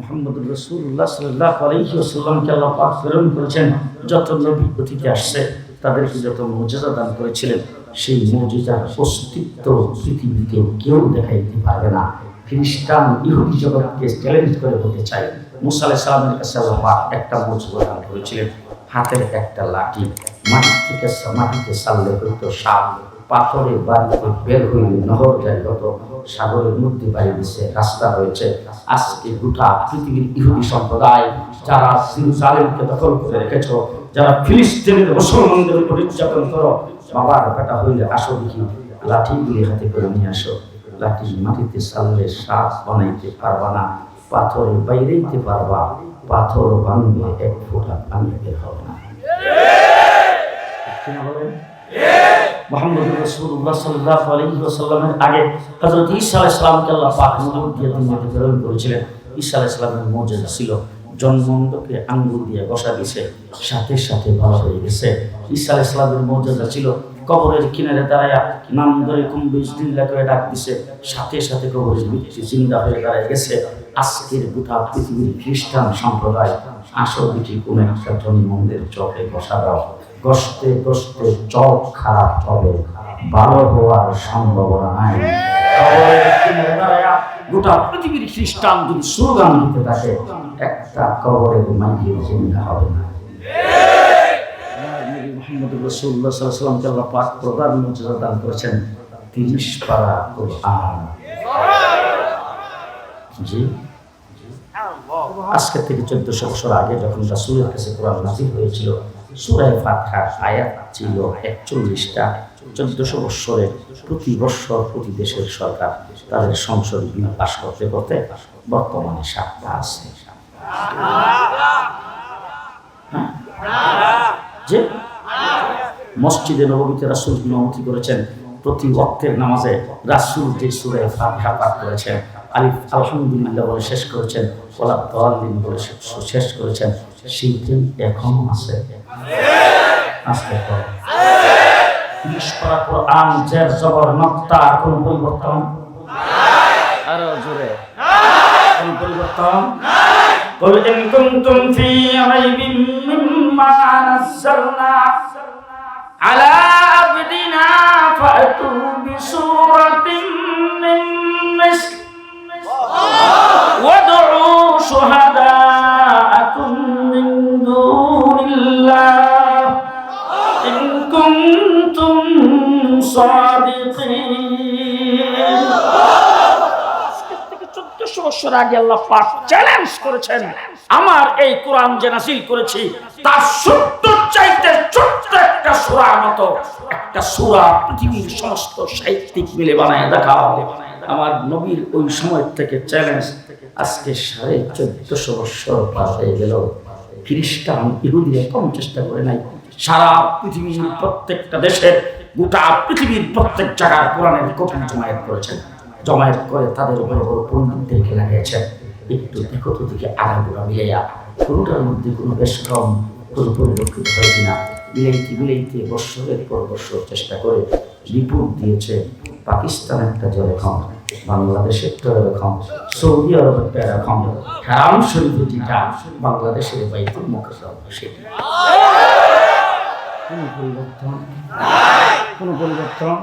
মোহাম্মদ রসুল্লাহ সাল্লাহ আলহিউসাল্লামকে আল্লাহ পাক প্রেরণ করেছেন। যত নবী অতীতে আসছে, তাদেরকে যত মর্যাদা দান করেছিলেন, সেই মর্যাদার অস্তিত্ব পৃথিবীতে কেউ দেখাইতে পারবে না। খ্রিস্টান ইহুদি জগৎকে চ্যালেঞ্জ করে বলতে চাই, মুসা আলাহ সালামের কাছে একটা মর্যাদা দান করেছিলেন, হাতের একটা লাঠি। মাটি থেকে মাটিতে সাল্লে হইতো সাপ পাথরের বাড়িতে বের হইলে নহর জারি হতো সাগরের মধ্যে বাড়ি দিছে, রাস্তা রয়েছে। আজকে গোটা পৃথিবীর ইহুদি সম্প্রদায়, যারা জালেমকে দখল করে রেখেছ, যারা ফিলিস্তিনের মুসলমানদের উপর নির্যাতন করো, বাবার বেটা হইলে আসো দেখি লাঠিগুলি হাতে করে নিয়ে আসো। লাঠি মাটিতে সাললে সাপ বানাইতে পারবা না পাথরে বাইরেইতে পারবা, পাথর ভাঙবে এক ফোঁটা পানি বের হবে না। ঠিক না বলেন? মোহাম্মদ রাসূলুল্লাহ সাল্লাল্লাহু আলাইহি আগে হযরত ঈসা দিয়ে করেছিলেন ঈসা মর্যাদা ছিল বসা দিয়েছে সাথে সাথে ভালো হয়ে গেছে ঈসা আলাইসালামের সালামের মর্যাদা ছিল কবরের কিনারে দাঁড়ায়া নাম ধরে কুম্বিশ দিল্লা করে ডাক দিছে, সাথে সাথে কবরের ব্যক্তি জিন্দা হয়ে দাঁড়ায় গেছে। আজকের গোটা পৃথিবীর খ্রিস্টান সম্প্রদায় আসল দেখি কোনো একটা জন্মদের চোখে বসা দাও। কষ্টে কষ্টে চোখ খারাপ হবে, ভালো হওয়ার সম্ভাবনা নাই। গোটা পৃথিবীর খ্রিস্টান যদি স্লোগান দিতে থাকে, একটা কবরের মাইকে জিন্দা হবে না। মুহাম্মদ রাসূলুল্লাহ সাল্লাল্লাহু আলাইহি আল্লাহ পাক প্রধান মর্যাদা দান করেছেন 30 পারা কোরআন জি আজকে থেকে চোদ্দশো বছর আগে যখন রাসূলের কাছে কোরআন নাজিল হয়েছিল সূরা ফাতিহার আয়াত ছিল একচল্লিশটা চোদ্দশো বৎসরে প্রতি বৎসর প্রতি দেশের সরকার তাদের সংসদ বিল পাশ করতে করতে বর্তমানে সাতটা আছে যে মসজিদে নবমীতে রাসুল ইমামতি করেছেন প্রতি ওয়াক্তের নামাজে রাসুল যে সুরে ফাতিহা পাঠ করেছেন আলিফ আলহামদুলিল্লাহ বলে শেষ করেছেন ওলা তলিন বলে শেষ- শেষ করেছেন সেইটি এখনো আছে আসতে পারে তিরিশ পারা কোরআন জের জবর নক্তা কোন পরিবর্তন আরো জোরে কোন পরিবর্তন قل إن كنتم في ريب مما نزلنا فأتوا بسورة من مثل وادعوا شهداءكم من دون الله إن كنتم صادقين আজকের থেকে চোদ্দশো বছর আগে আল্লাহ পাক চ্যালেঞ্জ করেছেন আমার এই কোরআন যে নাসিল করেছি তার সত্তর চাইতে ছোট্ট সূরার মতো একটা সূরা পৃথিবীর সমস্ত সাহিত্যিক মিলে বানায় দেখাও। আমার নবীর ওই সময় থেকে চ্যালেঞ্জ আজকে সাড়ে চোদ্দশো বছর পার হয়ে গেল। খ্রিস্টান ইহুদিরা কম চেষ্টা করে নাই। সারা পৃথিবীর প্রত্যেকটা দেশের গোটা পৃথিবীর প্রত্যেক জায়গার কোরআনের কপি জমায়েত করেছেন জমায়েত করে তাদের উপরে বড় পণ্ডিতদেরকে লাগিয়েছেন একটু দেখো তো দিকে আগাগোড়া মিলাইয়া কোনোটার মধ্যে কোনো বেশ কম কোনো পরিলক্ষিত হয় কিনা। মিলাইতে বিআইটি বৎসরের পর বৎসর চেষ্টা করে রিপোর্ট দিয়েছে পাকিস্তান একটা জলে যেরকম বাংলাদেশেরটা এরকম সৌদি আরব আরবেরটা এরকম হারাম শরীফ যেটা বাংলাদেশের বাইতুল মুকাররম সেটি। কোনো পরিবর্তন? কোনো পরিবর্তন?